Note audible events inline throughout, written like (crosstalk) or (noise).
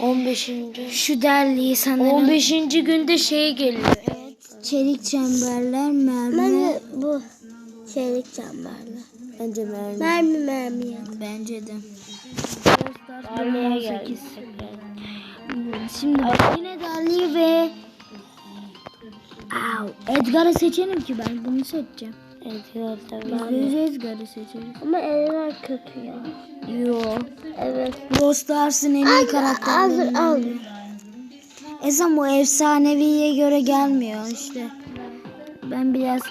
15. Şu derliği sanırım. 15. günde şey geliyor. Çelik çemberler, mermi. Ben bu çelik çemberli. Bence mermi. Mermi mermi ya. Bence de. Geldik. Şimdi bak yine derliği ve Au, Edgar'ı seçelim ki ben bunu seçeceğim. Edgar tabii. Yüz Edgar'ı seçeriz. Ama eller kötü ya. Yo. Evet. Brawl Stars'ın en iyi karakterlerinden al. biri. Ezan bu efsaneviye göre gelmiyor işte. Ben biraz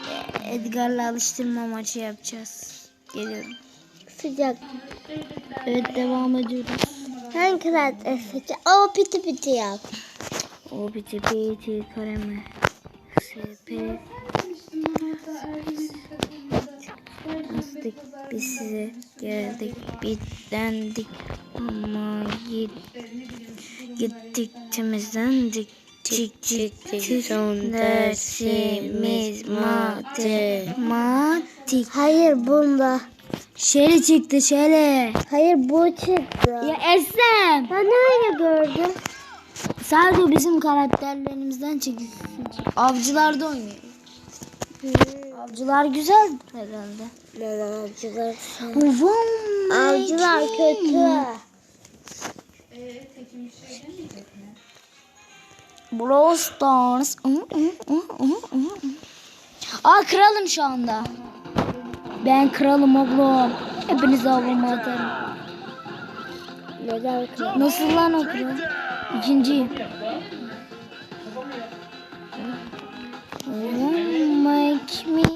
Edgar'la alıştırma maçı yapacağız. Geliyorum. Sıcak. Evet devam ediyoruz. Hangi karakter seçeceğim? O piti piti yap. O biti biti kareme. Astık biz size geldik bitlendik ama git, gittik temizlendik çık çık çık son dersimiz matematik Hayır bunda. Şeli çıktı şeli Hayır bu çıktı. ya Eslem Ben öyle gördüm. sadece bizim karakterlerimizden çekilsin avcılarda oynuyor avcılar güzel herhalde Ben avcılar. Vum, Avcılar kötü. Brawl Stars. Hı, hı, hı, hı, hı, hı. Aa kralım şu anda. Ben kralım oğlum. Hepinize avuma atarım. Neden kral? Nasıl lan o kral? İkinciyim. Won't make me.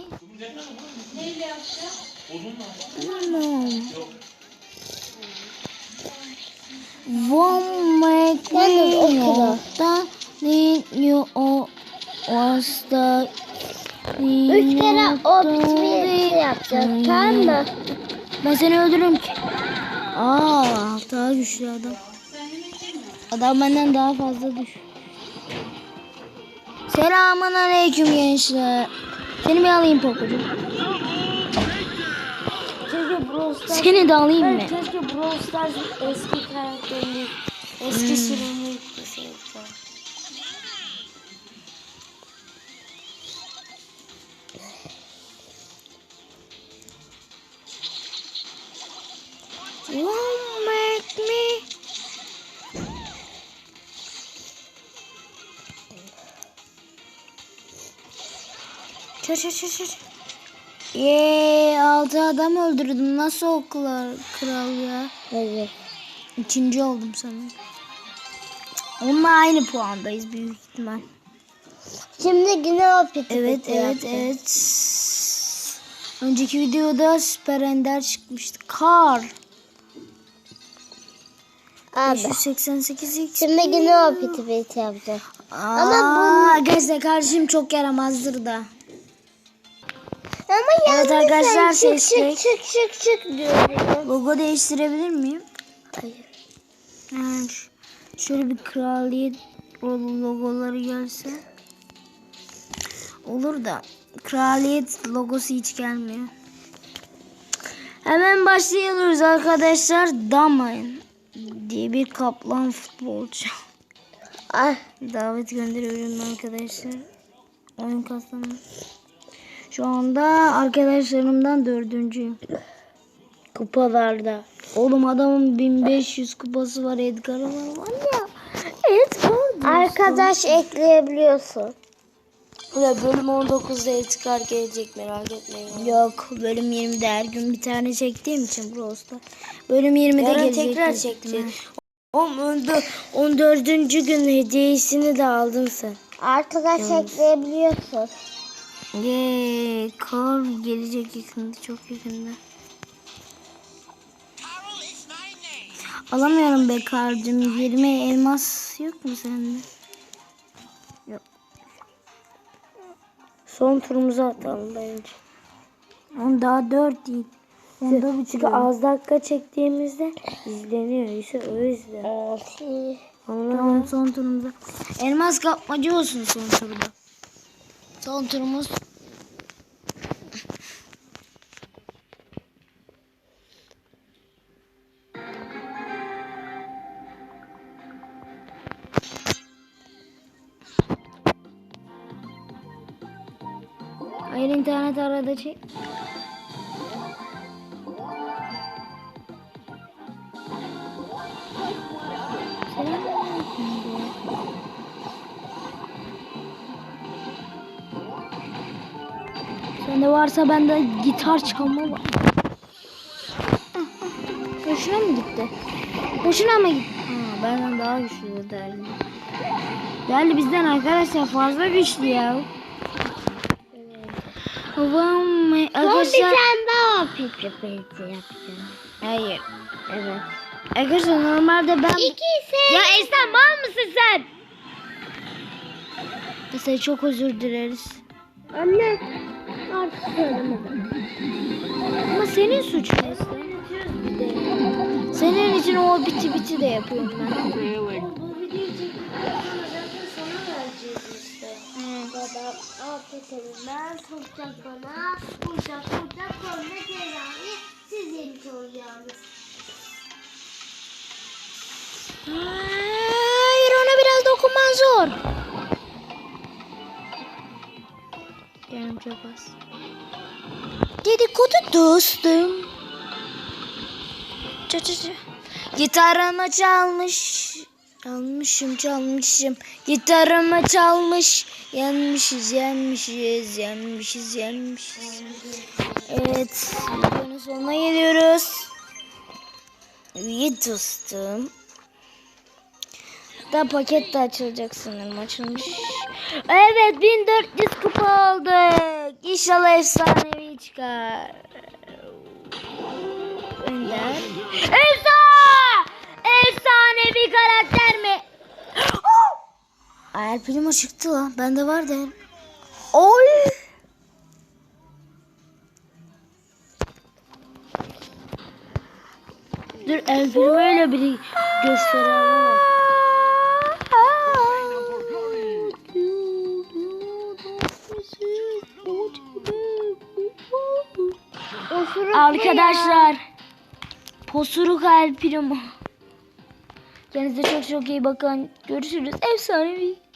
Won't make da need you was the Üç kere o bitmeyi. Tamam mı? Ben seni öldürürüm ki. Aa, daha güçlü adam. Adam benden daha fazla düş. Selamun aleyküm gençler. Seni mi alayım Poco'cum? Brawl Stars. Seni de alayım mı? Evet, keşke Brawl Stars eski karakterini, eski sürümünü yükleseydik. Won't make me. Çır çır çır çır. Yeee altı adam öldürdüm. Nasıl o kral, kral ya? Evet. İkinci oldum sanırım. Onunla aynı puandayız büyük ihtimal. Şimdi yine o piti Evet piti evet yapacağız. evet. Önceki videoda Süper Ender çıkmıştı. Kar. Abi. 588 x. Şimdi yine o piti piti yapacağız. Ama Arkadaşlar kardeşim çok yaramazdır da. Evet arkadaşlar, çık seçtik. çık çık çık çık diyorum. Logo değiştirebilir miyim? Hayır. Yani şöyle bir kraliyet logoları gelse. Olur da kraliyet logosu hiç gelmiyor. Hemen başlıyoruz arkadaşlar. Damayın diye bir kaplan futbolcu. Ay. Davet gönderiyorum arkadaşlar. Oyun kastamı. Şu anda arkadaşlarımdan dördüncüyüm. Kupalarda. Oğlum adamın 1500 kupası var Edgar'ı var. Ya. Edgar. Arkadaş ekleyebiliyorsun. Ve bölüm 19'da Edgar gelecek merak etmeyin. Yok bölüm 20'de her gün bir tane çektiğim için Brawl Stars. Bölüm 20'de Yarın gelecek. tekrar. Oğlum önde 14. gün hediyesini de aldın sen. Arkadaş ekleyebiliyorsun. Yeee kar gelecek yakında çok yakında. Alamıyorum be karcım. 20 elmas yok mu sende? Son turumuzu atalım bence. Oğlum daha 4 değil. Onda Çünkü bitiriyor. az dakika çektiğimizde izleniyor. İşte o yüzden. Tamam son turumuzda. Elmas kapmacı olsun son turda. Son turumuz. Hayır internet arada çek. Sende varsa bende gitar çalma var. Boşuna mı gitti? Boşuna mı gitti? Ha, benden daha güçlü derdi. Değerli bizden arkadaşlar fazla güçlü ya. Babam Son bir arkadaşlar. tane daha pip pip yapacağım. Hayır. Evet. Arkadaşlar normalde ben... İkisi. Ya Esen mal mısın sen? Mesela çok özür dileriz. Anne. Artık söylemedim. Ama senin suçun Esen. Senin için o biti biti de yapıyorum ben. Bu sonra zaten sana vereceğiz işte. Baba olsun. Ben sokacak bana. Vuracak vuracak sonra cezayı siz yemiş olacaksınız. Hayır ona biraz dokunman zor. Çok az. Dedikodu dostum. Ça ça ça. Gitarımı çalmış. Çalmışım çalmışım. Gitarımı çalmış. Yenmişiz yenmişiz yenmişiz yenmişiz. Evet videonun sonuna geliyoruz. İyi dostum. Da paket de açılacak sanırım açılmış. Evet 1400 kupa. İnşallah efsanevi çıkar. Önder. Efsa! Efsanevi karakter mi? (gasps) Ay Primo çıktı lan. Bende vardı. Oy! Dur El Primo öyle bir gösterelim. Arkadaşlar Posuruk El Primo Kendinize çok çok iyi bakın. Görüşürüz. Efsanevi.